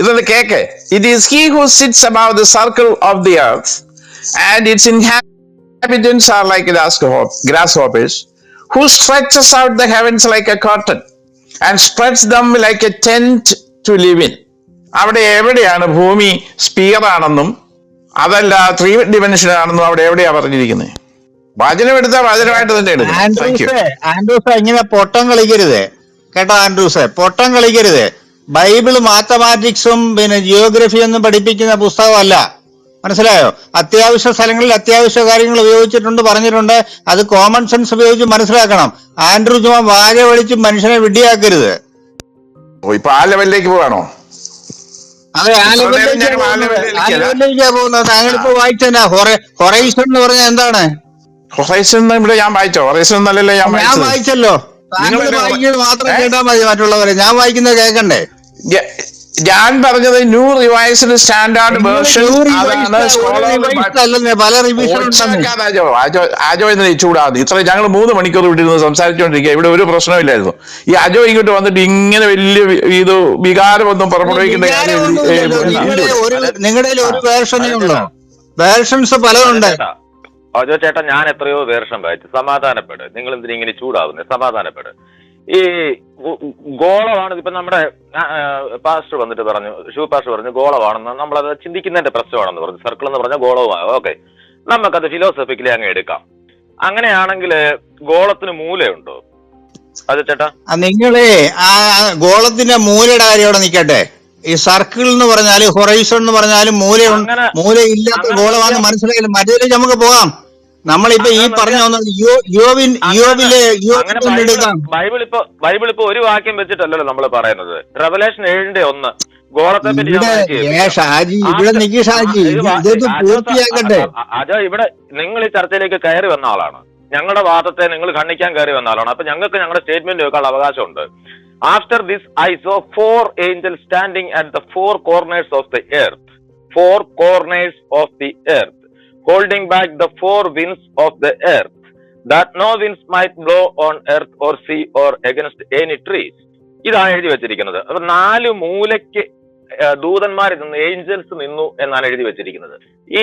ഇതൊന്ന് cake. It is he who sits above the circle of the earth and its inhabitants are like grasshoppers who stretches out the heavens like a cotton and spreads them like a tent to live in അവിടെ എവിടെയാണ് ഭൂമി sphere ആണെന്നും അതല്ല three dimension ആണെന്നും അവിടെ എവിടെയാ പറഞ്ഞിരിക്കുന്നത്? വചനം എടുത്താൽ വചനമായിട്ട് തന്നെ എടുക്കും. ആൻഡ്രൂസേ ഇങ്ങനെ പൊട്ടം കളിക്കരുത്. കേട്ടോ ആൻഡ്രൂസ് പൊട്ടം കളിക്കരുത്. ബൈബിൾ മാത്തമാറ്റിക്സും പിന്നെ ജിയോഗ്രഫി ഒന്നും പഠിപ്പിക്കുന്ന പുസ്തകമല്ല. മനസ്സിലായോ? അത്യാവശ്യ സ്ഥലങ്ങളിൽ അത്യാവശ്യ കാര്യങ്ങൾ ഉപയോഗിച്ചിട്ടുണ്ട് പറഞ്ഞിട്ടുണ്ട്. അത് കോമൺ സെൻസ് ഉപയോഗിച്ച് മനസ്സിലാക്കണം. ആൻഡ്രൂ ചുമ വാഴ വലിച്ച് മനുഷ്യനെ വിഡിയാക്കരുത് ഓ ഇപ്പൊ ആ ലെവലിലേക്ക് പോവാണോ? അതെ ആ ലെവലിലേക്ക് പോകുന്നത്. താങ്കളിപ്പോ വായിച്ചെന്നാ? ഹൊറൈസൺ എന്ന് എന്താണ്? ഹൊറൈസൺ ഇവിടെ ഞാൻ വായിച്ചോ? ഹൊറൈസൺ എന്നല്ലല്ലോ ഞാൻ വായിച്ചല്ലോ. താങ്കൾ വായിക്കുന്നത് മാത്രം ഏ? കേട്ടാൽ മതി മറ്റുള്ളവരെ. ഞാൻ വായിക്കുന്നത് കേൾക്കണ്ടേ ഞാൻ പറഞ്ഞത് new revised standard version Ajo എന്ന് ചൂടാതെ ഇത്ര ഞങ്ങൾ മൂന്ന് മണിക്കൂർ വിട്ടിരുന്ന് സംസാരിച്ചുകൊണ്ടിരിക്കുക ഇവിടെ ഒരു പ്രശ്നമില്ലായിരുന്നു ഈ അജോ ഇങ്ങോട്ട് വന്നിട്ട് ഇങ്ങനെ വലിയ ഇത് വികാരമൊന്നും ഏ, നിങ്ങളുടെ. ഒരു വേർഷനേ ഉള്ളൂ. വേർഷൻസ് പലതുണ്ട്. അജോ ചേട്ടാ ഞാൻ എത്രയോ വേർഷൻ വായിച്ചു. സമാധാനപ്പെട്. നിങ്ങൾ എന്തിനാ ഇങ്ങനെ ചൂടാവുന്നത് സമാധാനപ്പെട്. ഈ ഗോളമാണ് ഇപ്പൊ നമ്മുടെ പാസ്റ്റർ വന്നിട്ട് പറഞ്ഞു ഷൂ പാസ്റ്റർ പറഞ്ഞു ഗോളമാണെന്ന് നമ്മളത് ചിന്തിക്കുന്നതിന്റെ പ്രശ്നമാണെന്ന് പറഞ്ഞു സർക്കിൾ എന്ന് പറഞ്ഞാൽ ഗോളവുമാണ് ഓക്കെ. നമുക്കത് ഫിലോസഫിക്കലി അങ്ങ് എടുക്കാം. അങ്ങനെയാണെങ്കിൽ ഗോളത്തിന് മൂലയുണ്ടോ? അത് ചേട്ടാ. നിങ്ങളെ ആ ഗോളത്തിന്റെ മൂലയുടെ കാര്യം അവിടെ നിൽക്കട്ടെ. ഈ സർക്കിൾ എന്ന് പറഞ്ഞാൽ ഹൊറൈസൺ എന്ന് പറഞ്ഞാലും മൂലയുണ്ട് മൂലയില്ലാത്ത ഗോളമാണെന്ന് മനസ്സിലായാലും മറ്റേ നമുക്ക് പോകാം. നമ്മളിപ്പോ ഈ പറഞ്ഞു യോവിൻ യോവിലെ ബൈബിൾ ഇപ്പൊ ബൈബിൾ ഇപ്പൊ ഒരു വാക്യം വെച്ചിട്ടല്ലല്ലോ നമ്മൾ പറയുന്നത്. റെവലേഷൻ ഏഴിന്റെ ഒന്ന്. ഗോളത്തെ പറ്റി. ഷാജി ഇവിടെ നിക്ക് ഷാജി അജോ പൂർത്തിയാക്കട്ടെ. ഇവിടെ നിങ്ങൾ ഈ ചർച്ചയിലേക്ക് കയറി വന്ന ആളാണ്. ഞങ്ങളുടെ വാദത്തെ നിങ്ങൾ ഖണ്ഡിക്കാൻ കയറി വന്ന ആളാണ്. അപ്പൊ ഞങ്ങൾക്ക് ഞങ്ങളുടെ സ്റ്റേറ്റ്മെന്റ് വെക്കാനുള്ള അവകാശമുണ്ട്. After this I saw four angel standing at the four corners of the earth four corners of the earth holding back the four winds of the earth, that no winds might blow on earth or sea or against any trees. ഇതാണ് എഴുതി വെച്ചിരിക്കുന്നത്. അപ്പൊ നാല് മൂലയ്ക്ക് ദൂതന്മാർ നിന്ന് Angeles നിന്നു എന്നാണ് എഴുതി വെച്ചിരിക്കുന്നത്. ഈ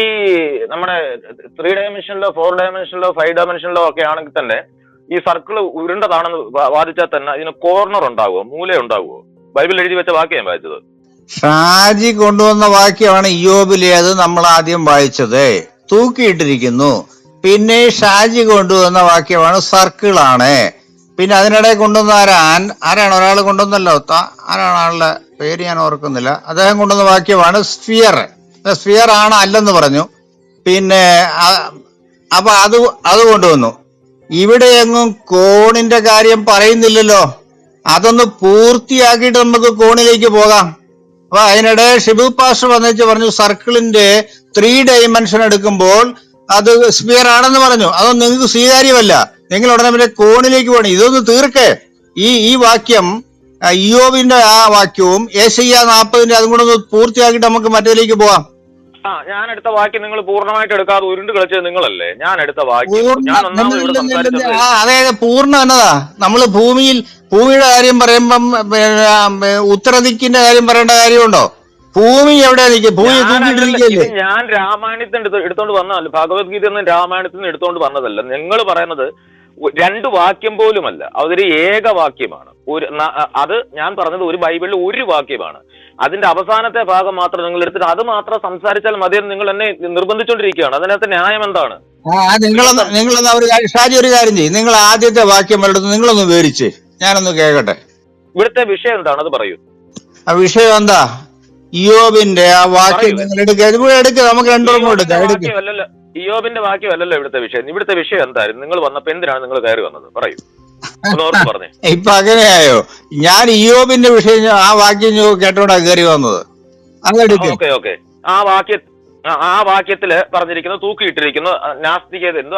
നമ്മുടെ ത്രീ ഡയമെൻഷനിലോ ഫോർ ഡയമെൻഷനിലോ ഫൈവ് ഡയമെൻഷനിലോ ഒക്കെ ആണെങ്കിൽ തന്നെ ഈ സർക്കിൾ ഉരുണ്ടതാണെന്ന് വാദിച്ചാൽ തന്നെ ഇതിന് കോർണർ ഉണ്ടാവുമോ മൂല ഉണ്ടാവുമോ? ബൈബിൾ എഴുതി വെച്ച വാക്യം ഞാൻ വായിച്ചത്. ഷാജി കൊണ്ടുവന്ന വാക്യമാണ് ഇയോബിലേത് നമ്മൾ ആദ്യം വായിച്ചത്. തൂക്കിയിട്ടിരിക്കുന്നു. പിന്നെ ഷാജി കൊണ്ടുവന്ന വാക്യമാണ് സർക്കിളാണ്. പിന്നെ അതിനിടെ കൊണ്ടുവന്ന ആരാൻ ആരാണ്? ഒരാൾ കൊണ്ടുവന്നല്ലോ. ആരാണ് ആളുടെ പേര് ഞാൻ ഓർക്കുന്നില്ല. അദ്ദേഹം കൊണ്ടുവന്ന വാക്യമാണ് സ്ഫിയർ. സ്ഫിയർ ആണ് അല്ലെന്ന് പറഞ്ഞു. പിന്നെ അപ്പൊ അത് അത് കൊണ്ടുവന്നു. ഇവിടെ എങ്ങും കോണിന്റെ കാര്യം പറയുന്നില്ലല്ലോ. അതൊന്ന് പൂർത്തിയാക്കിയിട്ട് നമുക്ക് കോണിലേക്ക് പോകാം. അപ്പൊ അതിനിടെ ഷിബു പാസ്റ്റർ വന്നിച്ച് പറഞ്ഞു സർക്കിളിന്റെ ത്രീ ഡൈമെൻഷൻ എടുക്കുമ്പോൾ അത് സ്പിയർ ആണെന്ന് പറഞ്ഞു. അതൊന്നും നിങ്ങൾക്ക് സ്വീകാര്യമല്ല. നിങ്ങൾ ഉടനെ പിന്നെ കോണിലേക്ക് പോകണം. ഇതൊന്ന് തീർക്കേ. ഈ ഈ വാക്യം ഇയോബിന്റെ ആ വാക്യവും ഏഷ്യ നാൽപ്പതിന്റെ അതും കൂടെ ഒന്ന് പൂർത്തിയാക്കിയിട്ട് നമുക്ക് മറ്റേതിലേക്ക് പോവാം ആ ഞാൻ എടുത്ത വാക്യം നിങ്ങൾ പൂർണമായിട്ട് എടുക്കാതെ ഉരുണ്ട് കളിച്ചത് നിങ്ങളല്ലേ? ഞാൻ എടുത്ത വാക്യം. പൂർണ ഞാൻ ഒന്നാമത് ഇവിടെ സംസാരിച്ചത് ആ, അതെ അതെ പൂർണം എന്നതാ. നമ്മൾ ഭൂമിയിൽ ഭൂമിയുടെ കാര്യം പറയുമ്പം ഉത്തരദിക്കിന്റെ കാര്യം പറയേണ്ട കാര്യമുണ്ടോ? ഭൂമി എവിടെയാ നിൽക്കുക ഭൂമി ഞാൻ രാമായണത്തിന് എടുത്ത് എടുത്തോണ്ട് വന്നതല്ല. ഭഗവത്ഗീത നിന്ന് രാമായണത്തിൽ നിന്ന് എടുത്തോണ്ട് വന്നതല്ല. നിങ്ങൾ പറയുന്നത് രണ്ട് വാക്യം പോലുമല്ല. അതൊരു ഏകവാക്യമാണ് ഒരു അത് ഞാൻ പറഞ്ഞത് ഒരു ബൈബിളിൽ ഒരു വാക്യമാണ്. അതിന്റെ അവസാനത്തെ ഭാഗം മാത്രം നിങ്ങൾ എടുത്തിട്ട് അത് മാത്രം സംസാരിച്ചാൽ മതിയെന്ന് നിങ്ങൾ എന്നെ നിർബന്ധിച്ചുകൊണ്ടിരിക്കുകയാണ് അതിനകത്ത് ന്യായം എന്താണ്? ആ നിങ്ങളൊന്ന് ഒരു ഷാജി ഒരു കാര്യം ചെയ്യും. നിങ്ങൾ ആദ്യത്തെ വാക്യം എടുത്ത് നിങ്ങളൊന്ന് വിവരിച്ച്. ഞാനൊന്ന് കേൾക്കട്ടെ. ഇവിടുത്തെ വിഷയം എന്താണ്? അത് പറയൂ. ആ വിഷയം എന്താ? യോബിന്റെ ആ വാക്യം നിങ്ങൾ എടുക്കുക എടുക്കുക നമുക്ക് രണ്ടു എടുക്കാം. ഇയോബിന്റെ വാക്യമല്ലല്ലോ ഇവിടുത്തെ വിഷയം. ഇവിടുത്തെ വിഷയം എന്തായിരുന്നു? നിങ്ങൾ വന്നപ്പോ എന്തിനാണ് നിങ്ങൾ കയറി വന്നത്? പറയൂ. ഇപ്പൊ അങ്ങനെയായോ? ഞാൻ ഇയോബിന്റെ വിഷയം ആ വാക്യം കേട്ടോടാ കയറി വന്നത്. Okay okay. ആ വാക്യ ആ- വാക്യത്തിൽ പറഞ്ഞിരിക്കുന്നത് തൂക്കിയിട്ടിരിക്കുന്നു നാസ്തികത എന്തോ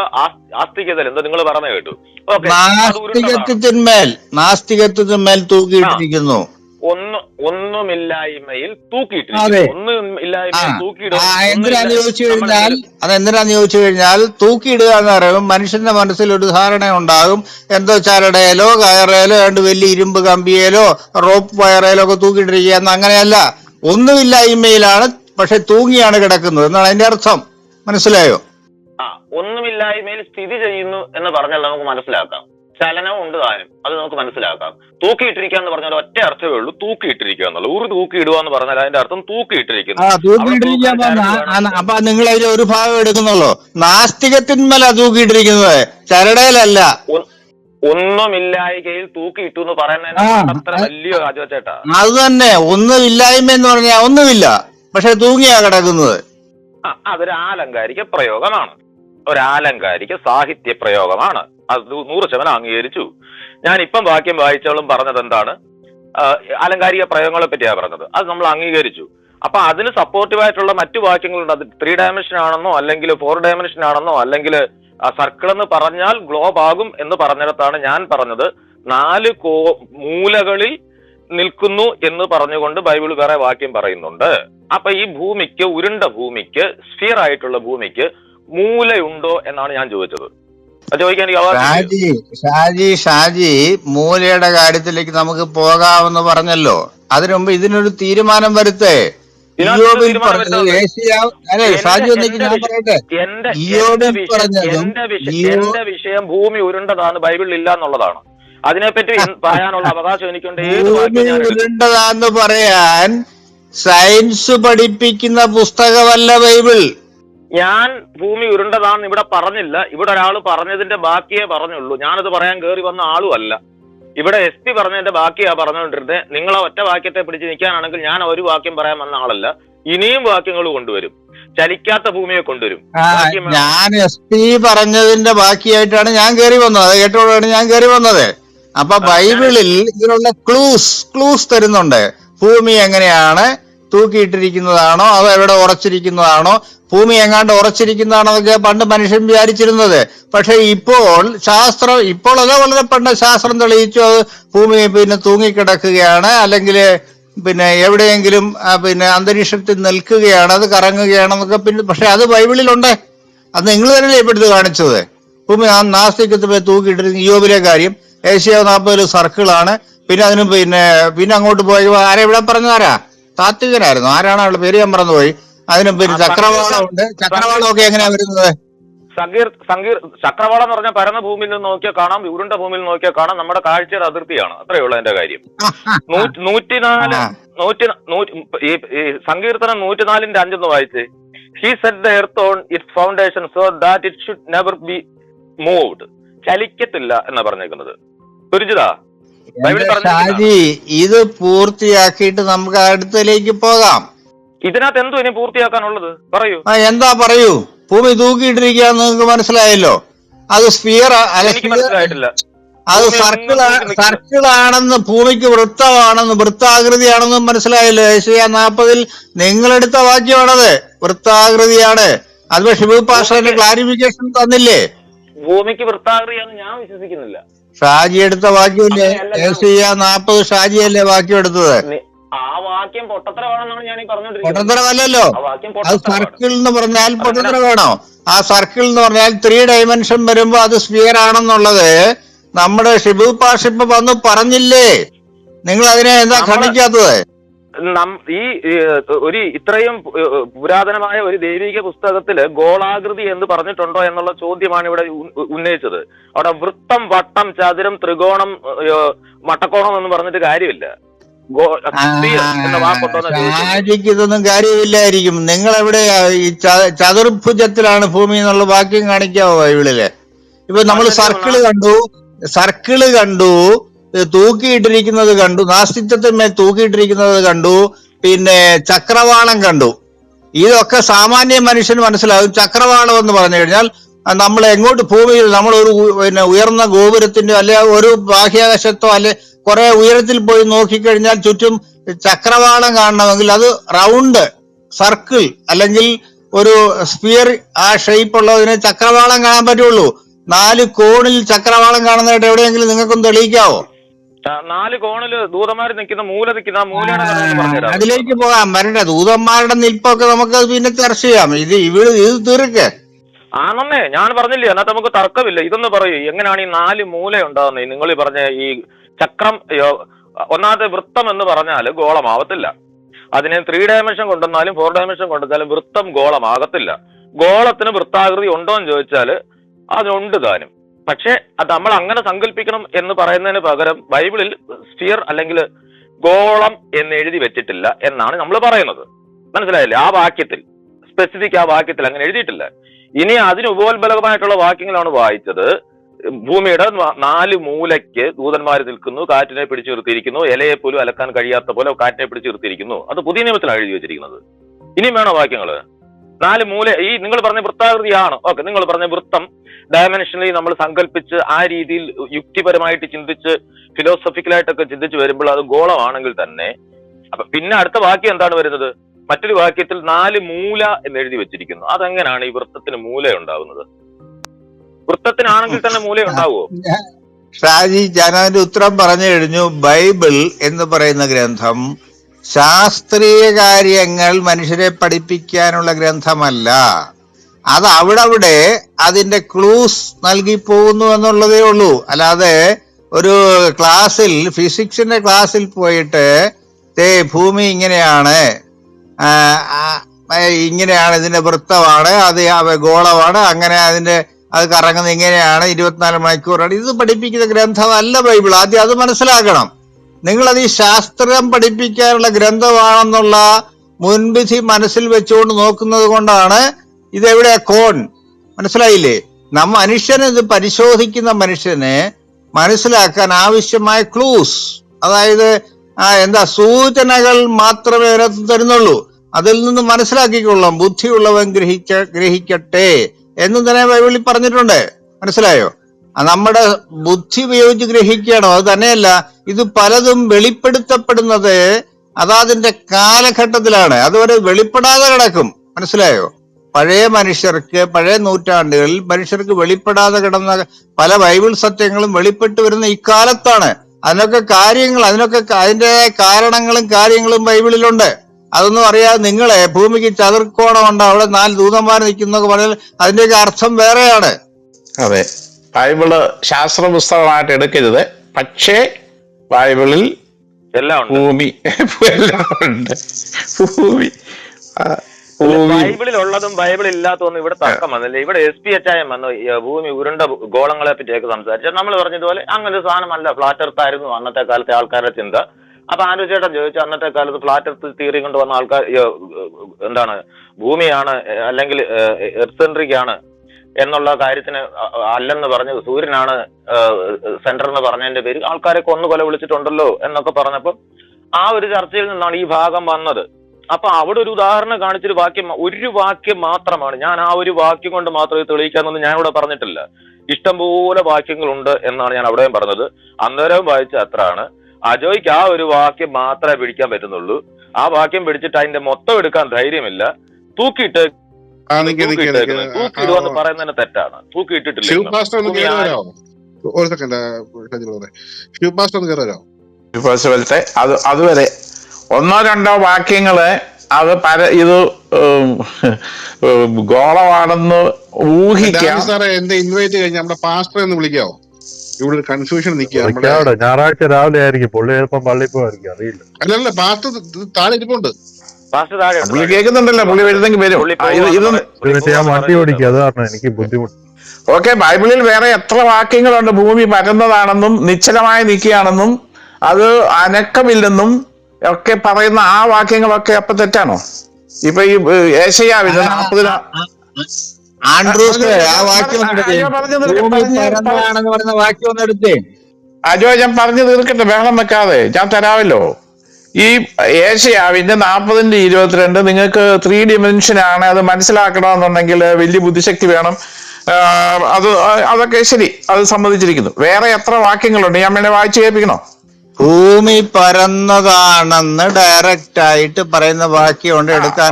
ആസ്തികത എന്തോ നിങ്ങൾ പറഞ്ഞു കേട്ടു. ഓക്കെ നാസ്തികത്വത്തിന്മേൽ നാസ്തികത്വത്തിന്മേൽ തൂക്കിയിട്ടിരിക്കുന്നു. ഒന്ന് ഒന്നുമില്ലായ്മയിൽ തൂക്കിയിട്ടില്ല ഒന്നും ഇല്ലായ്മയിൽ എന്തിനാന്ന് ചോദിച്ചു കഴിഞ്ഞാൽ അത് എന്തിനാന്ന് ചോദിച്ചു കഴിഞ്ഞാൽ തൂക്കിയിടുക എന്ന് പറയുമ്പോൾ മനുഷ്യന്റെ മനസ്സിൽ ഒരു ധാരണ ഉണ്ടാകും. എന്തോ ചരടയിലോ കയറയിലോ രണ്ട് വലിയ ഇരുമ്പ് കമ്പിയേലോ റോപ്പ് വയറയിലോ ഒക്കെ തൂക്കിയിട്ടിരിക്കുക എന്ന് അങ്ങനെയല്ല. ഒന്നുമില്ലായ്മയിലാണ് പക്ഷെ തൂങ്ങിയാണ് കിടക്കുന്നത് എന്നാണ് അതിന്റെ അർത്ഥം. മനസ്സിലായോ? ആ ഒന്നുമില്ലായ്മയിൽ സ്ഥിതി ചെയ്യുന്നു എന്ന് പറഞ്ഞാൽ നമുക്ക് മനസ്സിലാക്കാം. ചലനവും ഉണ്ട് താനും. അത് നമുക്ക് മനസ്സിലാക്കാം. തൂക്കിയിട്ടിരിക്കുക എന്ന് പറഞ്ഞാൽ ഒറ്റ അർത്ഥമേ ഉള്ളൂ. തൂക്കിയിട്ടിരിക്കുക എന്നുള്ളത് ഊറി തൂക്കിയിടുക എന്ന് പറഞ്ഞാൽ അതിന്റെ അർത്ഥം തൂക്കിയിട്ടിരിക്കുന്നു. അപ്പൊ നിങ്ങൾ ഒരു ഭാഗം എടുക്കുന്നുള്ളൂ. നാസ്തികത്തിന്മേല തൂക്കിയിട്ടിരിക്കുന്നത്. ചരടയിലല്ല ഒന്നുമില്ലായ്കയിൽ തൂക്കിയിട്ടു എന്ന് പറയുന്നത് അത്ര അത് വലിയ രാജുവച്ചേട്ടാ അത് തന്നെ. ഒന്നുമില്ലായ്മ എന്ന് പറഞ്ഞാൽ ഒന്നുമില്ല. പക്ഷെ തൂങ്ങിയാ കിടക്കുന്നത്. അതൊരു ആലങ്കാരിക പ്രയോഗമാണ്. ഒരു ആലങ്കാരിക സാഹിത്യ പ്രയോഗമാണ് അത് നൂറ് ശതമാനം അംഗീകരിച്ചു. ഞാൻ ഇപ്പം വാക്യം വായിച്ചവളും പറഞ്ഞത് എന്താണ്? ആലങ്കാരിക പ്രയോഗങ്ങളെ പറ്റിയാണ് പറഞ്ഞത്. അത് നമ്മൾ അംഗീകരിച്ചു. അപ്പൊ അതിന് സപ്പോർട്ടീവായിട്ടുള്ള മറ്റു വാക്യങ്ങളുണ്ട്. അത് ത്രീ ഡയമെൻഷൻ ആണെന്നോ അല്ലെങ്കിൽ ഫോർ ഡയമെൻഷൻ ആണെന്നോ അല്ലെങ്കിൽ സർക്കിൾ എന്ന് പറഞ്ഞാൽ ഗ്ലോബ് ആകും എന്ന് പറഞ്ഞിടത്താണ് ഞാൻ പറഞ്ഞത്. നാല് കോ മൂലകളിൽ നിൽക്കുന്നു എന്ന് പറഞ്ഞുകൊണ്ട് ബൈബിൾ വേറെ വാക്യം പറയുന്നുണ്ട്. അപ്പൊ ഈ ഭൂമിക്ക് ഉരുണ്ട ഭൂമിക്ക് സ്ഫിയർ ആയിട്ടുള്ള ഭൂമിക്ക് മൂലയുണ്ടോ എന്നാണ് ഞാൻ ചോദിച്ചത്. ഷാജി ഷാജി ഷാജി മൂലയുടെ കാര്യത്തിലേക്ക് നമുക്ക് പോകാമെന്ന് പറഞ്ഞല്ലോ. അതിനു മുമ്പ് ഇതിനൊരു തീരുമാനം വരുത്തേ. ഇയോബിൽ പറഞ്ഞത്. ഏഷ്യാവ് അല്ലെ ഷാജി ഞാൻ പറയട്ടെ. ഇയോബിൽ പറഞ്ഞതും എന്റെ വിഷയം ഭൂമി ഉരുണ്ടതാണ് ബൈബിളിൽ ഇല്ല എന്നുള്ളതാണ്. അതിനെപ്പറ്റി പറയാനുള്ള അവകാശം എനിക്കുണ്ട്. ഭൂമി ഉരുണ്ടതാന്ന് പറയാൻ സയൻസ് പഠിപ്പിക്കുന്ന പുസ്തകമല്ല ബൈബിൾ. ഞാൻ ഭൂമി ഉരുണ്ടതാണെന്ന് ഇവിടെ പറഞ്ഞില്ല. ഇവിടെ ഒരാൾ പറഞ്ഞതിന്റെ ബാക്കിയേ പറഞ്ഞുള്ളൂ. ഞാനത് പറയാൻ കയറി വന്ന ആളും അല്ല. ഇവിടെ എസ് പി പറഞ്ഞതിന്റെ ബാക്കിയാ പറഞ്ഞുകൊണ്ടിരുന്നത്. നിങ്ങളെ ഒറ്റ വാക്യത്തെ പിടിച്ച് നിൽക്കാനാണെങ്കിൽ ഞാൻ ഒരു വാക്യം പറയാൻ വന്ന ആളല്ല. ഇനിയും വാക്യങ്ങൾ കൊണ്ടുവരും. ചലിക്കാത്ത ഭൂമിയെ കൊണ്ടുവരും. ഞാൻ എസ് പി പറഞ്ഞതിന്റെ ബാക്കിയായിട്ടാണ് ഞാൻ കയറി വന്നത്. അത് കേട്ടോടാണ് ഞാൻ കയറി വന്നത്. അപ്പൊ ബൈബിളിൽ ഇതിനുള്ള ക്ലൂസ് ക്ലൂസ് തരുന്നുണ്ട്. ഭൂമി എങ്ങനെയാണ്? തൂക്കിയിട്ടിരിക്കുന്നതാണോ? അതോ എവിടെ ഉറച്ചിരിക്കുന്നതാണോ? ഭൂമി എങ്ങാണ്ട് ഉറച്ചിരിക്കുന്നതാണോ എന്നൊക്കെ പണ്ട് മനുഷ്യൻ വിചാരിച്ചിരുന്നത്. പക്ഷെ ഇപ്പോൾ ശാസ്ത്രം ഇപ്പോൾ അത് വളരെ പണ്ട് ശാസ്ത്രം തെളിയിച്ചു. അത് ഭൂമി പിന്നെ തൂങ്ങിക്കിടക്കുകയാണ്. അല്ലെങ്കിൽ പിന്നെ എവിടെയെങ്കിലും പിന്നെ അന്തരീക്ഷത്തിൽ നിൽക്കുകയാണ്. അത് കറങ്ങുകയാണെന്നൊക്കെ പിന്നെ പക്ഷെ അത് ബൈബിളിലുണ്ട്. അത് നിങ്ങൾ തന്നെയല്ലേ ഇപ്പൊ എടുത്ത് കാണിച്ചത്. ഭൂമി ആ നാസ്തിക്കത്തിൽ പോയി തൂക്കിയിട്ടിരുന്ന യോബിലെ കാര്യം. ഏഷ്യ നാൽപ്പതിൽ സർക്കിളാണ്. പിന്നെ അതിന് പിന്നെ പിന്നെ അങ്ങോട്ട് പോയി. ആരെ ഇവിടെ പറഞ്ഞതാരാ? താത്വികനായിരുന്നു ആരാണ് അവളുടെ പേര്? ഞാൻ മറന്നുപോയി അതിന് പേര് ചക്രവാളമുണ്ട് ചക്രവാളം ഉണ്ട്. ചക്രവാളം ഒക്കെ എങ്ങനെയാ വരുന്നത്? സങ്കീർ സങ്കീർ ചക്രവാളം എന്ന് പറഞ്ഞാൽ പരന്ന ഭൂമിയിൽ നിന്ന് നോക്കിയാൽ കാണാം ഉരുണ്ട ഭൂമിയിൽ നോക്കിയാൽ കാണാം. നമ്മുടെ കാഴ്ചയുടെ അതിർത്തിയാണ്. അത്രയേ ഉള്ളൂ എന്റെ കാര്യം. നൂറ്റിനാല്. നൂറ്റി നൂറ്റി ഈ സങ്കീർത്തനം നൂറ്റിനാലിന്റെ അഞ്ചെന്ന് വായിച്ച്. He set the earth on it foundation so that it should never be moved ചലിക്കത്തില്ല എന്നാ പറഞ്ഞേക്കുന്നത്. സുരജിതാ. ഷാജി? ഇത് പൂർത്തിയാക്കിയിട്ട് നമുക്ക് അടുത്തലേക്ക് പോകാം. ഇതിനകത്ത് എന്തോ ഇനി പൂർത്തിയാക്കാനുള്ളത്? പറയൂ. ആ എന്താ പറയൂ? ഭൂമി തൂക്കിയിട്ടിരിക്കുക നിങ്ങൾക്ക് മനസ്സിലായല്ലോ. അത് സ്ഫിയർ മനസ്സിലായിട്ടില്ല. അത് സർക്കിൾ സർക്കിൾ ആണെന്ന് ഭൂമിക്ക് വൃത്തമാണെന്ന് വൃത്താകൃതിയാണെന്നും മനസ്സിലായല്ലോ. ഏഷ്യ നാൽപ്പതിൽ നിങ്ങളെടുത്ത വാക്യമാണത്. വൃത്താകൃതിയാണ്. അത് ഷിബു പാസ്റ്ററിന്റെ ക്ലാരിഫിക്കേഷൻ തന്നില്ലേ? ഭൂമിക്ക് വൃത്താകൃതിയാണെന്ന് ഞാൻ വിശ്വസിക്കുന്നില്ല. ഷാജി എടുത്ത വാക്യമില്ലേ നാപ്പത് ഷാജി അല്ലേ നാൽപ്പത് ഷാജിയല്ലേ വാക്യം എടുത്തത്? ആ വാക്യം പൊട്ടത്തരമാണെന്നാണ് ഞാൻ ഈ പറഞ്ഞോണ്ടിരിക്കുന്നത് പൊട്ടത്തരമല്ലല്ലോ. ആ വാക്യം അത് സർക്കിൾ എന്ന് പറഞ്ഞാൽ പൊട്ടത്ര വേണോ. ആ സർക്കിൾ എന്ന് പറഞ്ഞാൽ ത്രീ ഡയമെൻഷൻ വരുമ്പോ അത് സ്ഫിയർ ആണെന്നുള്ളത് നമ്മുടെ ഷിബു പാഷിപ്പ് വന്നു പറഞ്ഞില്ലേ? നിങ്ങൾ അതിനെ എന്താ ഖണ്ഡിക്കാത്തത്? ഈ ഒരു ഇത്രയും പുരാതനമായ ഒരു ദൈവിക പുസ്തകത്തിൽ ഗോളാകൃതി എന്ന് പറഞ്ഞിട്ടുണ്ടോ എന്നുള്ള ചോദ്യമാണ് ഇവിടെ ഉന്നയിച്ചത്. അവിടെ വൃത്തം വട്ടം ചതുരം ത്രികോണം മട്ടക്കോണം എന്ന് പറഞ്ഞിട്ട് കാര്യമില്ല. ഇതൊന്നും കാര്യമില്ലായിരിക്കും. നിങ്ങൾ എവിടെ ഈ ചതുർഭുജത്തിലാണ് ഭൂമി എന്നുള്ള വാക്യം കാണിക്കാവോ ഇവിളിൽ ഇപ്പൊ നമ്മൾ സർക്കിൾ കണ്ടു സർക്കിൾ കണ്ടു തൂക്കിയിട്ടിരിക്കുന്നത് കണ്ടു. നാസ്തിത്വത്തിന്മേൽ തൂക്കിയിട്ടിരിക്കുന്നത് കണ്ടു. പിന്നെ ചക്രവാളം കണ്ടു. ഇതൊക്കെ സാമാന്യ മനുഷ്യന് മനസ്സിലാകും ചക്രവാളം എന്ന് പറഞ്ഞു കഴിഞ്ഞാൽ നമ്മൾ എങ്ങോട്ട് ഭൂമിയിൽ നമ്മൾ ഒരു പിന്നെ ഉയർന്ന ഗോപുരത്തിന്റെ അല്ലെ ഒരു ബാഹ്യാകാശത്തോ അല്ലെ കുറെ ഉയരത്തിൽ പോയി നോക്കിക്കഴിഞ്ഞാൽ ചുറ്റും ചക്രവാളം കാണണമെങ്കിൽ അത് റൗണ്ട് സർക്കിൾ അല്ലെങ്കിൽ ഒരു സ്പിയർ ആ ഷേപ്പ് ഉള്ളതിന് ചക്രവാളം കാണാൻ പറ്റുള്ളൂ. നാല് കോണിൽ ചക്രവാളം കാണുന്നതായിട്ട് എവിടെയെങ്കിലും നിങ്ങൾക്കൊന്ന് തെളിയിക്കാവോ? നാല് കോണിൽ ദൂതന്മാർ നിൽക്കുന്ന മൂല നിൽക്കുന്ന ആ മൂലയുടെ കഥ ഒന്ന് പറഞ്ഞുതരാമോ? അതിലേക്ക് പോകാം. വരണ്ട. ദൂതന്മാരുടെ നിൽപ്പൊക്കെ നമുക്ക് പിന്നെ ചർച്ച ചെയ്യാം. ഇത് ഇവിടെ ഇത് തീർക്കെ. ആണെന്നേ ഞാൻ പറഞ്ഞില്ലേ അതിനകത്ത് നമുക്ക് തർക്കമില്ല. ഇതൊന്ന് പറയൂ. എങ്ങനെയാണ് ഈ നാല് മൂല ഉണ്ടാകുന്നത്? നിങ്ങൾ ഈ പറഞ്ഞ ഈ ചക്രം ഒന്നാമത്തെ വൃത്തം എന്ന് പറഞ്ഞാൽ ഗോളമാവത്തില്ല. അതിനെ ത്രീ ഡയമെൻഷൻ കൊണ്ടുവന്നാലും ഫോർ ഡയമെൻഷൻ കൊണ്ടുവന്നാലും വൃത്തം ഗോളമാകത്തില്ല. ഗോളത്തിന് വൃത്താകൃതി ഉണ്ടോ എന്ന് ചോദിച്ചാൽ അതിനുണ്ട് താനും. പക്ഷേ അത് നമ്മൾ അങ്ങനെ സങ്കല്പിക്കണം എന്ന് പറയുന്നതിന് പകരം ബൈബിളിൽ സ്ഫിയർ അല്ലെങ്കിൽ ഗോളം എന്ന് എഴുതി വെച്ചിട്ടില്ല എന്നാണ് നമ്മൾ പറയുന്നത്. മനസ്സിലായില്ലേ? ആ വാക്യത്തിൽ സ്പെസിഫിക് ആ വാക്യത്തിൽ അങ്ങനെ എഴുതിയിട്ടില്ല. ഇനി അതിന് ഉപോത്ബലകമായിട്ടുള്ള വാക്യങ്ങളാണ് വായിച്ചത്. ഭൂമിയുടെ നാല് മൂലയ്ക്ക് ദൂതന്മാർ നിൽക്കുന്നു കാറ്റിനെ പിടിച്ചു നിർത്തിയിരിക്കുന്നു ഇലയെ പോലും അലക്കാൻ കഴിയാത്ത പോലെ കാറ്റിനെ പിടിച്ചു നിർത്തിയിരിക്കുന്നു. അത് പുതിയ നിയമത്തിലാണ് എഴുതി വെച്ചിരിക്കുന്നത്. ഇനിയും വേണോ വാക്യങ്ങൾ? നാല് മൂല ഈ നിങ്ങൾ പറഞ്ഞ വൃത്താകൃതിയാണ്. ഓക്കെ നിങ്ങൾ പറഞ്ഞ വൃത്തം ഡയമെൻഷനലി നമ്മൾ സങ്കല്പിച്ച് ആ രീതിയിൽ യുക്തിപരമായിട്ട് ചിന്തിച്ച് ഫിലോസഫിക്കലായിട്ടൊക്കെ ചിന്തിച്ച് വരുമ്പോൾ അത് ഗോളമാണെങ്കിൽ തന്നെ അപ്പൊ പിന്നെ അടുത്ത വാക്യം എന്താണ് വരുന്നത്? മറ്റൊരു വാക്യത്തിൽ നാല് മൂല എന്ന് എഴുതി വെച്ചിരിക്കുന്നു. അതെങ്ങനെയാണ് ഈ വൃത്തത്തിന് മൂല ഉണ്ടാവുന്നത്? വൃത്തത്തിനാണെങ്കിൽ തന്നെ മൂല ഉണ്ടാവുമോ? ഷാജി ഞാൻ അതിന്റെ ഉത്തരം പറഞ്ഞു കഴിഞ്ഞു. ബൈബിൾ എന്ന് പറയുന്ന ഗ്രന്ഥം ശാസ്ത്രീയ കാര്യങ്ങൾ മനുഷ്യരെ പഠിപ്പിക്കാനുള്ള ഗ്രന്ഥമല്ല. അത് അവിടെ അതിന്റെ ക്ലൂസ് നൽകി പോകുന്നു എന്നുള്ളതേ ഉള്ളൂ. അല്ലാതെ ഒരു ക്ലാസ്സിൽ ഫിസിക്സിന്റെ ക്ലാസ്സിൽ പോയിട്ട് തേ ഭൂമി ഇങ്ങനെയാണ് ഇങ്ങനെയാണ് ഇതിന്റെ വൃത്തമാണ് അത് ഗോളമാണ് അങ്ങനെ അതിന്റെ അത് കറങ്ങുന്നത് ഇങ്ങനെയാണ് ഇരുപത്തിനാല് മണിക്കൂറാണ്. ഇത് പഠിപ്പിക്കുന്ന ഗ്രന്ഥമല്ല ബൈബിൾ. ആദ്യം അത് മനസ്സിലാക്കണം. നിങ്ങളത് ഈ ശാസ്ത്രം പഠിപ്പിക്കാനുള്ള ഗ്രന്ഥമാണെന്നുള്ള മുൻവിധി മനസ്സിൽ വെച്ചുകൊണ്ട് നോക്കുന്നത് കൊണ്ടാണ് ഇതെവിടെ കോൺ? മനസ്സിലായില്ലേ? നമ്മ മനുഷ്യന് ഇത് പരിശോധിക്കുന്ന മനുഷ്യന് മനസ്സിലാക്കാൻ ആവശ്യമായ ക്ലൂസ്. അതായത് ആ എന്താ സൂചനകൾ മാത്രമേ അതിനകത്ത് തരുന്നുള്ളൂ. അതിൽ നിന്ന് മനസ്സിലാക്കിക്കൊള്ളാം. ബുദ്ധിയുള്ളവൻ ഗ്രഹിക്ക ഗ്രഹിക്കട്ടെ. എന്നും തന്നെ ബൈബിളിൽ പറഞ്ഞിട്ടുണ്ട്. മനസ്സിലായോ? നമ്മുടെ ബുദ്ധി ഉപയോഗിച്ച് ഗ്രഹിക്കണം അത് തന്നെയല്ല ഇത് പലതും വെളിപ്പെടുത്തപ്പെടുന്നത് അതാതിന്റെ കാലഘട്ടത്തിലാണ്. അതുവരെ വെളിപ്പെടാതെ കിടക്കും. മനസ്സിലായോ? പഴയ മനുഷ്യർക്ക് പഴയ നൂറ്റാണ്ടുകളിൽ മനുഷ്യർക്ക് വെളിപ്പെടാതെ കിടന്ന പല ബൈബിൾ സത്യങ്ങളും വെളിപ്പെട്ട് വരുന്ന ഇക്കാലത്താണ് അതിനൊക്കെ കാര്യങ്ങൾ അതിനൊക്കെ അതിന്റെ കാരണങ്ങളും കാര്യങ്ങളും ബൈബിളിലുണ്ട്. അതൊന്നും അറിയാതെ നിങ്ങളെ ഭൂമിക്ക് ചതുർക്കോണമുണ്ട് അവിടെ നാല് ദൂതന്മാർ നിൽക്കുന്നൊക്കെ പറഞ്ഞാൽ അതിന്റെയൊക്കെ അർത്ഥം വേറെയാണ്. അതെ. ബൈബിൾ ശാസ്ത്ര പുസ്തകമായിട്ട് എടുക്കരുത്. പക്ഷേ ബൈബിളിൽ എല്ലാം ഭൂമി എല്ലാം ഉണ്ട്. ഭൂമി. ബൈബിളിൽ ഉള്ളതും ബൈബിൾ ഇല്ലാത്തതൊന്നും ഇവിടെ തർക്കം വന്നില്ല. ഇവിടെ എസ് പി എച്ച് ആയം വന്നു. ഭൂമി ഉരുണ്ട ഗോളങ്ങളെ പറ്റിയൊക്കെ സംസാരിച്ചു. നമ്മൾ പറഞ്ഞതുപോലെ അങ്ങനെ ഒരു സാധനമല്ല ഫ്ലാറ്റ് എർത്ത് ആയിരുന്നു അന്നത്തെ കാലത്തെ ആൾക്കാരുടെ ചിന്ത. അപ്പൊ ആനു ചേട്ടൻ ചോദിച്ചു അന്നത്തെ കാലത്ത് ഫ്ലാറ്റ് എർത്ത് തിയറി കൊണ്ട് വന്ന ആൾക്കാർ എന്താണ് ഭൂമിയാണ് അല്ലെങ്കിൽ എർത്ത് ആണ് എന്നുള്ള കാര്യത്തിന് അല്ലെന്ന് പറഞ്ഞ് സൂര്യനാണ് സെന്റർ എന്ന് പറഞ്ഞതിന്റെ പേര്. ആൾക്കാരെ കൊന്നു കൊല വിളിച്ചിട്ടുണ്ടല്ലോ എന്നൊക്കെ പറഞ്ഞപ്പോൾ ആ ഒരു ചർച്ചയിൽ നിന്നാണ് ഈ ഭാഗം വന്നത്. അപ്പൊ അവിടെ ഒരു ഉദാഹരണം കാണിച്ചൊരു വാക്യം ഒരു വാക്യം മാത്രമാണ്. ഞാൻ ആ ഒരു വാക്യം കൊണ്ട് മാത്രമേ തെളിയിക്കാമെന്ന് ഞാൻ ഇവിടെ പറഞ്ഞിട്ടില്ല. ഇഷ്ടംപോലെ വാക്യങ്ങളുണ്ട് എന്നാണ് ഞാൻ അവിടെയും പറഞ്ഞത്. അന്നേരം വായിച്ച അത്രയാണ്. അജോയ്ക്ക് ആ ഒരു വാക്യം മാത്രമേ പിടിക്കാൻ പറ്റുന്നുള്ളൂ. ആ വാക്യം പിടിച്ചിട്ട് അതിന്റെ മൊത്തം എടുക്കാൻ ധൈര്യമില്ല. തൂക്കിയിട്ട് തൂക്കിയിടുവെന്ന് പറയുന്നതിന് തെറ്റാണ്. തൂക്കിയിട്ടിട്ടില്ല ഒന്ന് കയറി വരാമോ ഒരു സെക്കൻഡ് ശിവ് പാസ്റ്റർ ഒന്ന് കയറി വരാമോ പോലത്തെ അത് അതുവരെ. ഒന്നോ രണ്ടോ വാക്യങ്ങൾ അത് പര ഇത് ഗോളമാണെന്ന് ഊഹിക്കാം. സാറേ എന്റെ ഇൻവൈറ്റ് കഴിഞ്ഞ നമ്മുടെ പാസ്റ്റർ എന്ന് വിളിക്കാവോ? ഇവിടെ ഒരു കൺഫ്യൂഷൻ നിൽക്കുക ഞായറാഴ്ച രാവിലെ ആയിരിക്കും. പുള്ളി ചിലപ്പം പള്ളിയിൽ അറിയില്ല. അല്ലല്ല പാസ്റ്റർ താഴെ ഇരിപ്പുണ്ട്. പുള്ളി കേൾക്കുന്നുണ്ടല്ലോ. പുള്ളി വരുന്നെങ്കിൽ വരും. പുള്ളി ആ, ഇത് പോവാന്ന് ഇത് പറയും. പുള്ളി എന്നിട്ട് ഞാൻ വണ്ടി ഓടിക്കും അത് കാരണം എനിക്ക് ബുദ്ധിമുട്ട്. ഓക്കെ ബൈബിളിൽ വേറെ എത്ര വാക്യങ്ങളുണ്ട്? ഭൂമി പരന്നതാണെന്നും നിശ്ചലമായി നിൽക്കുകയാണെന്നും അത് അനക്കമില്ലെന്നും ഒക്കെ പറയുന്ന ആ വാക്യങ്ങളൊക്കെ അപ്പൊ തെറ്റാണോ? ഇപ്പൊ ഈ ഏശയാവില്ല നാൽപ്പതിന ആൻഡ്രൂസ് ആ വാക്യം വാക്യം എടുത്തേ. അജോ ഞാൻ പറഞ്ഞു തീർക്കട്ടെ ബഹളം വെക്കാതെ. ഞാൻ തരാമല്ലോ. ഈ ഏഷ്യാവിന്റെ നാൽപ്പതിന്റെ ഇരുപത്തിരണ്ട് നിങ്ങൾക്ക് ത്രീ ഡിമെൻഷൻ ആണ്. അത് മനസ്സിലാക്കണമെന്നുണ്ടെങ്കിൽ വലിയ ബുദ്ധിശക്തി വേണം. അത് അതൊക്കെ ശരി. അത് സമ്മതിച്ചിരിക്കുന്നു വേറെ എത്ര വാക്യങ്ങളുണ്ട്? ഞാൻ വേണേ വായിച്ചു കേൾപ്പിക്കണോ? ഭൂമി പരന്നതാണെന്ന് ഡയറക്റ്റ് ആയിട്ട് പറയുന്ന വാക്യമുണ്ട്. എടുക്കാൻ.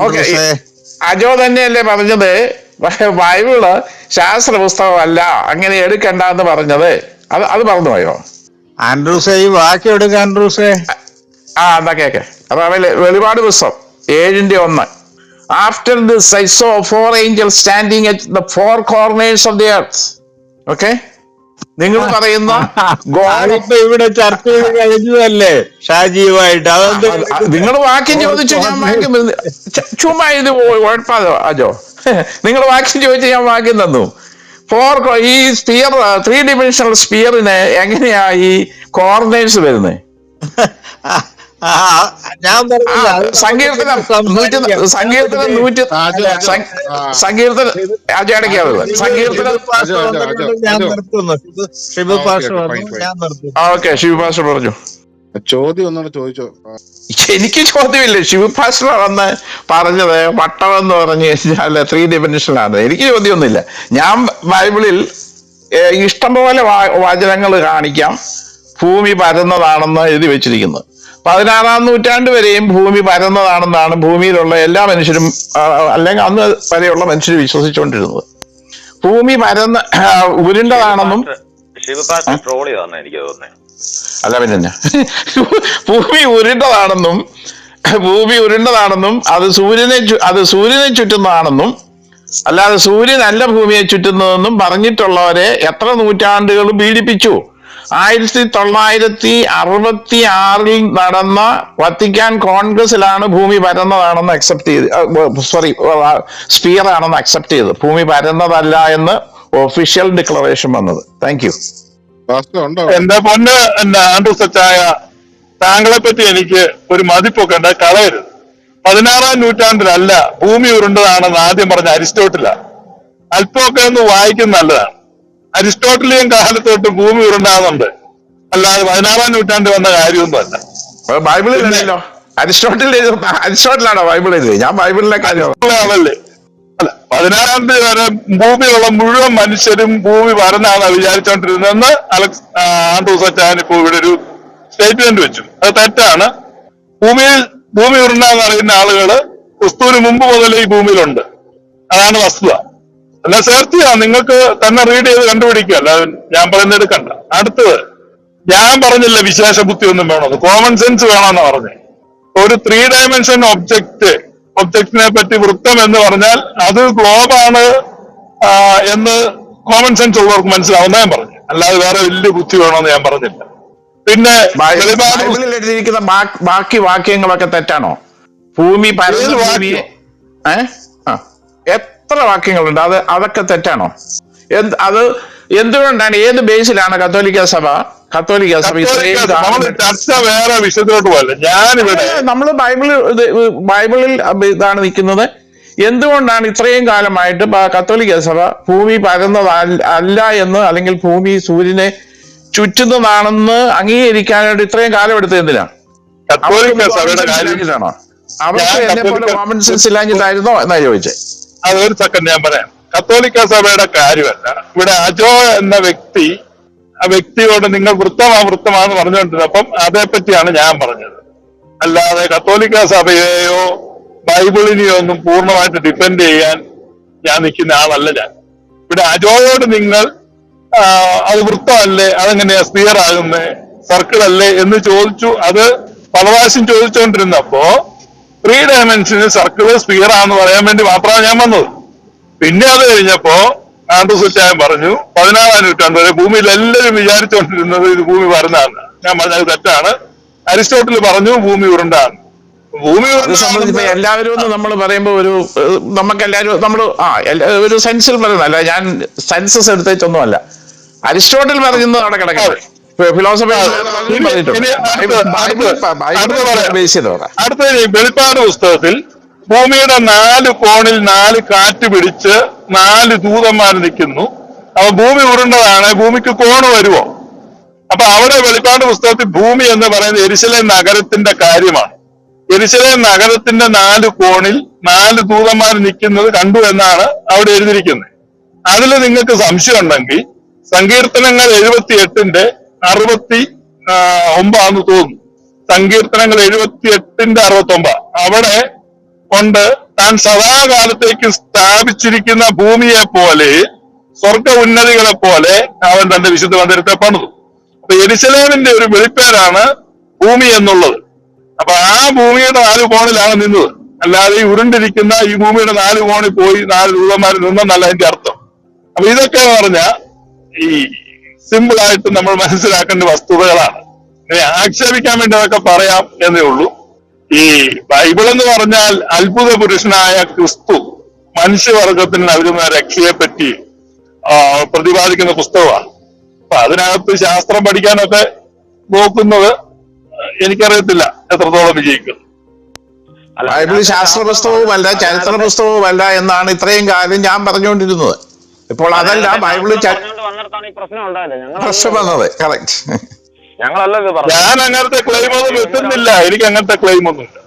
അജോ തന്നെയല്ലേ പറഞ്ഞത്? ബൈബിൾ ശാസ്ത്ര പുസ്തകമല്ല അങ്ങനെ എടുക്കണ്ട എന്ന് പറഞ്ഞത്. അത് അത് പറഞ്ഞു പോയോ? ആൻഡ്രൂസേ ഈ വാക്യം എടുക്കാൻ ആൻഡ്രൂസേ. ആ എന്നാ കേക്കെ? അതാണ് വെളിപാട് പുസ്തകം ഏഴിന്റെ ഒന്ന്. After this I saw four angel standing at the four corners of the earth okay നിങ്ങൾ പറയുന്ന ഇവിടെ ചർച്ച ചെയ്ത് കഴിഞ്ഞതല്ലേ? ഷാജീവായിട്ട്. അതെന്ത് നിങ്ങൾ വാക്യം ചോദിച്ചു ഞാൻ വാക്യം ചുമ്മാ ഇത് കുഴപ്പമാണോ അജോ. നിങ്ങൾ വാക്യം ചോദിച്ചു ഞാൻ വാക്യം തന്നു. ഫോർ ഈ സ്പിയർ ത്രീ ഡിമെൻഷണൽ സ്പിയറിന് എങ്ങനെയാ ഈ കോർണേഴ്സ് വരുന്നത് ഞാൻ സങ്കീർത്തനം. നൂറ്റി സങ്കീർത്തനം. നൂറ്റി. സങ്കീർത്തനം അജടക്കാവുക സങ്കീർത്തനം ഓക്കേ, ശിവഭാഷ പറഞ്ഞു. ചോദ്യം ഒന്നുകൂടെ ചോദിച്ചോ? എനിക്ക് ചോദ്യമില്ല. ശിവഭാഷ വന്ന് പറഞ്ഞത് വട്ടം എന്ന് പറഞ്ഞു കഴിഞ്ഞാൽ ത്രീ ഡിമെൻഷനാണ് എനിക്ക് ചോദ്യമൊന്നുമില്ല. ഞാൻ ബൈബിളിൽ ഇഷ്ടംപോലെ വചനങ്ങൾ കാണിക്കാം. ഭൂമി പരന്നതാണെന്ന് എഴുതി വെച്ചിരിക്കുന്നത് പതിനാറാം നൂറ്റാണ്ട് വരെയും ഭൂമി പരന്നതാണെന്നാണ് ഭൂമിയിലുള്ള എല്ലാ മനുഷ്യരും അല്ലെങ്കിൽ അന്ന് വരെയുള്ള മനുഷ്യർ വിശ്വസിച്ചുകൊണ്ടിരുന്നത്. ഭൂമി പരന്ന ഉരുണ്ടതാണെന്നും എനിക്ക് തോന്നുന്നത് അല്ല പിന്നെ? ഭൂമി ഉരുണ്ടതാണെന്നും ഭൂമി ഉരുണ്ടതാണെന്നും അത് സൂര്യനെ അത് സൂര്യനെ ചുറ്റുന്നതാണെന്നും അല്ലാതെ സൂര്യനല്ല ഭൂമിയെ ചുറ്റുന്നതെന്നും പറഞ്ഞിട്ടുള്ളവരെ എത്ര നൂറ്റാണ്ടുകൾ പീഡിപ്പിച്ചു. ആയിരത്തി തൊള്ളായിരത്തി അറുപത്തി ആറിൽ നടന്ന വത്തിക്കാൻ കോൺഗ്രസിലാണ് ഭൂമി പരന്നതാണെന്ന് അക്സെപ്റ്റ് ചെയ്ത് സോറി സ്പിയർ ആണെന്ന് അക്സെപ്റ്റ് ചെയ്ത് ഭൂമി പരന്നതല്ല എന്ന് ഒഫീഷ്യൽ ഡിക്ലറേഷൻ വന്നത്. താങ്ക് യു പാസ്റ്റർ ഉണ്ടോ? എന്റെ പൊന്ന് ആൻഡ്രു സച്ചായ താങ്കളെ പറ്റി എനിക്ക് ഒരു മതിപ്പൊക്കെ ഉണ്ട് കളയരുത്. പതിനാറാം നൂറ്റാണ്ടിലല്ല ഭൂമി ഉരുണ്ടതാണെന്ന് ആദ്യം പറഞ്ഞ അരിസ്റ്റോട്ടില. അല്പമൊക്കെ ഒന്ന് വായിക്കുന്ന നല്ലതാണ്. അരിസ്റ്റോട്ടിലിയൻ കാലത്തോട്ട് ഭൂമി ഉരുണ്ടാകുന്നുണ്ട് അല്ലാതെ പതിനാറാം നൂറ്റാണ്ടിൽ വന്ന കാര്യമൊന്നും അല്ല. അത് ബൈബിളിലല്ലോ അരിസ്റ്റോട്ടിൽ അരിസ്റ്റോട്ടിലാണോ ബൈബിൾ എഴുതി ഞാൻ ബൈബിളിലെ കാര്യം ആണല്ലേ അല്ല പതിനാറാം തീയതി വരെ ഭൂമിയിലുള്ള മുഴുവൻ മനുഷ്യരും ഭൂമി പരന്നാണ് വിചാരിച്ചോണ്ടിരുന്നതെന്ന് അലക്സ് ആൻഡ്രൂസ് ആൻഡ്രൂ സച്ചാൻ ഇപ്പൊ ഇവിടെ ഒരു സ്റ്റേറ്റ്മെന്റ് വെച്ചു. അത് തെറ്റാണ്. ഭൂമിയിൽ ഭൂമി ഉരുണ്ടാന്ന് അറിയുന്ന ആളുകൾ ക്രിസ്തുവിന് മുമ്പ് മുതൽ ഈ ഭൂമിയിലുണ്ട്. അതാണ് വസ്തുത. അല്ല സെർച്ച് ചെയ്യാം നിങ്ങൾക്ക് തന്നെ റീഡ് ചെയ്ത് കണ്ടുപിടിക്കുക അല്ല ഞാൻ പറയുന്നത് എടുക്കണ്ട. അടുത്തത് ഞാൻ പറഞ്ഞില്ല വിശേഷ ബുദ്ധി ഒന്നും വേണമെന്ന്. കോമൺ സെൻസ് വേണമെന്ന് പറഞ്ഞു. ഒരു ത്രീ ഡയമെൻഷൻ ഒബ്ജക്റ്റ് ഒബ്ജക്റ്റിനെ പറ്റി വൃത്തം എന്ന് പറഞ്ഞാൽ അത് ഗ്ലോബാണ് എന്ന് കോമൺ സെൻസ് ഉള്ളവർക്ക് മനസ്സിലാവുന്ന ഞാൻ പറഞ്ഞു. അല്ലാതെ വേറെ വലിയ ബുദ്ധി വേണമെന്ന് ഞാൻ പറഞ്ഞില്ല. പിന്നെ ബൈ- ബൈബിളിൽ എഴുതിയിരിക്കുന്ന ബാക്കി വാക്യങ്ങളൊക്കെ തെറ്റാണോ? ഭൂമി എത്ര വാക്യങ്ങളുണ്ട്? അത് അതൊക്കെ തെറ്റാണോ? എന്ത് അത് എന്തുകൊണ്ടാണ് ഏത് ബേസിലാണ് കത്തോലിക്ക സഭ? കത്തോലിക്ക സഭ ചർച്ച വേറെ വിഷയത്തിലോട്ട് പോയല്ല ഞാനിവിടെ നമ്മൾ ബൈബിളിൽ ബൈബിളിൽ ഇതാണ് നിൽക്കുന്നത്. എന്തുകൊണ്ടാണ് ഇത്രയും കാലമായിട്ട് കത്തോലിക്ക സഭ ഭൂമി പരന്നത് അല്ല എന്ന് അല്ലെങ്കിൽ ഭൂമി സൂര്യനെ ചുറ്റുന്നതാണെന്ന് അംഗീകരിക്കാനായിട്ട് ഇത്രയും കാലം എടുത്തത് എന്തിനാ? കത്തോലിക്ക സഭയുടെ കാര്യം ഇല്ലാഞ്ഞിട്ടാണോ? അവർക്ക് എന്നെ പോലെ കോമൺ സെൻസ് ഇല്ലാഞ്ഞിട്ടായിരുന്നോ എന്നാ ചോദിച്ചേ? അത് ഒരു സെക്കൻഡ് ഞാൻ പറയാം. കത്തോലിക്ക സഭയുടെ കാര്യമല്ല. ഇവിടെ അജോ എന്ന വ്യക്തി ആ വ്യക്തിയോട് നിങ്ങൾ വൃത്തമാ വൃത്തമാന്ന് അപ്പം അതേപ്പറ്റിയാണ് ഞാൻ പറഞ്ഞത്. അല്ലാതെ കത്തോലിക്ക സഭയെയോ ബൈബിളിനെയോ ഒന്നും പൂർണമായിട്ട് ഡിപ്പെൻഡ് ചെയ്യാൻ ഞാൻ നിൽക്കുന്ന ആളല്ല ഞാൻ. ഇവിടെ അജോയോട് നിങ്ങൾ അത് വൃത്തമല്ലേ അതെങ്ങനെയാ സ്പിയർ ആകുന്നേ സർക്കിൾ അല്ലേ എന്ന് ചോദിച്ചു അത് പല പ്രാവശ്യം ചോദിച്ചുകൊണ്ടിരുന്നപ്പോ ത്രീ ഡയമെൻഷനിൽ സർക്കിൾ സ്പിയർ ആണെന്ന് പറയാൻ വേണ്ടി മാത്രമാണ് ഞാൻ വന്നത്. പിന്നെ അത് കഴിഞ്ഞപ്പോ ആൻഡ്രൂ സുച്ചായൻ പറഞ്ഞു പതിനാറാം നൂറ്റാണ്ട് വരെ ഭൂമിയിൽ എല്ലാവരും വിചാരിച്ചുകൊണ്ടിരുന്നത് ഇത് ഭൂമി പരന്നാണ് ഞാൻ പറഞ്ഞത് തെറ്റാണ്. അരിസ്റ്റോട്ടിൽ പറഞ്ഞു ഭൂമി ഉരുണ്ടാണ് ഭൂമി സംബന്ധിച്ച് എല്ലാവരും നമ്മൾ പറയുമ്പോൾ ഒരു നമുക്ക് എല്ലാവരും നമ്മൾ ആ ഒരു സെൻസിൽ പറയുന്നല്ല ഞാൻ സെൻസസ് എടുത്തേച്ചൊന്നുമല്ല അരിസ്റ്റോട്ടിൽ പറയുന്നത് അവിടെ കിടക്കട്ടെ ഫിലോസഫി അടുത്ത- വെളിപ്പാട് പുസ്തകത്തിൽ ഭൂമിയുടെ നാല് കോണിൽ നാല് കാറ്റ് പിടിച്ച് നാല് ദൂതന്മാർ നിൽക്കുന്നു. അപ്പൊ ഭൂമി ഉരുണ്ടതാണ് ഭൂമിക്ക് കോണ് വരുമോ അപ്പൊ അവിടെ വെളിപ്പാട് പുസ്തകത്തിൽ ഭൂമി എന്ന് പറയുന്നത് എരിശിലെ നഗരത്തിന്റെ കാര്യമാണ്. എരിശിലെ നഗരത്തിന്റെ നാല് കോണിൽ നാല് ദൂതന്മാർ നിൽക്കുന്നത് കണ്ടു എന്നാണ് അവിടെ എഴുതിയിരിക്കുന്നത്. അതിൽ നിങ്ങൾക്ക് സംശയം ഉണ്ടെങ്കിൽ സങ്കീർത്തനങ്ങൾ എഴുപത്തി എട്ടിന്റെ അറുപത്തി ഒമ്പതാന്ന് തോന്നുന്നു. സങ്കീർത്തനങ്ങൾ എഴുപത്തി എട്ടിന്റെ അറുപത്തി ഒമ്പത് അവിടെ കൊണ്ട് താൻ സദാകാലത്തേക്ക് സ്ഥാപിച്ചിരിക്കുന്ന ഭൂമിയെ പോലെ സ്വർഗ ഉന്നതികളെ പോലെ അവൻ തന്റെ വിശുദ്ധ മന്ദിരത്തെ പണിതു. അപ്പൊ എരിശലേമിന്റെ ഒരു വെളിപ്പേരാണ് ഭൂമി എന്നുള്ളത്. അപ്പൊ ആ ഭൂമിയുടെ നാല് കോണിലാണ് നിന്നത്. അല്ലാതെ ഈ ഉരുണ്ടിരിക്കുന്ന ഈ ഭൂമിയുടെ നാല് കോണിൽ പോയി നാല് ദൂതന്മാർ നിന്നെന്നല്ല അതിന്റെ അർത്ഥം. അപ്പൊ ഇതൊക്കെ പറഞ്ഞ ഈ സിമ്പിൾ ആയിട്ട് നമ്മൾ മനസ്സിലാക്കേണ്ട വസ്തുതകളാണ്. ഇനി ആക്ഷേപിക്കാൻ വേണ്ടി അതൊക്കെ പറയാം എന്നേ ഉള്ളൂ. ഈ ബൈബിൾ എന്ന് പറഞ്ഞാൽ അത്ഭുത പുരുഷനായ ക്രിസ്തു മനുഷ്യവർഗത്തിന് നൽകുന്ന രക്ഷയെ പറ്റി പ്രതിപാദിക്കുന്ന പുസ്തകമാണ്. അപ്പൊ അതിനകത്ത് ശാസ്ത്രം പഠിക്കാനൊക്കെ നോക്കുന്നത് എനിക്കറിയത്തില്ല എത്രത്തോളം വിജയിക്കും. ബൈബിൾ ശാസ്ത്ര പുസ്തകവുമല്ല ചരിത്ര പുസ്തകവുമല്ല എന്നാണ് ഇത്രയും കാലം ഞാൻ പറഞ്ഞുകൊണ്ടിരുന്നത്. ഇപ്പോൾ അതല്ല ഈ പ്രശ്നം വന്നത് കറക്റ്റ് ഞങ്ങളല്ല ഞാൻ അങ്ങനത്തെ ക്ലെയിം ഒന്നും വെക്കുന്നില്ല എനിക്ക് അങ്ങനത്തെ ക്ലെയിം ഒന്നുമില്ല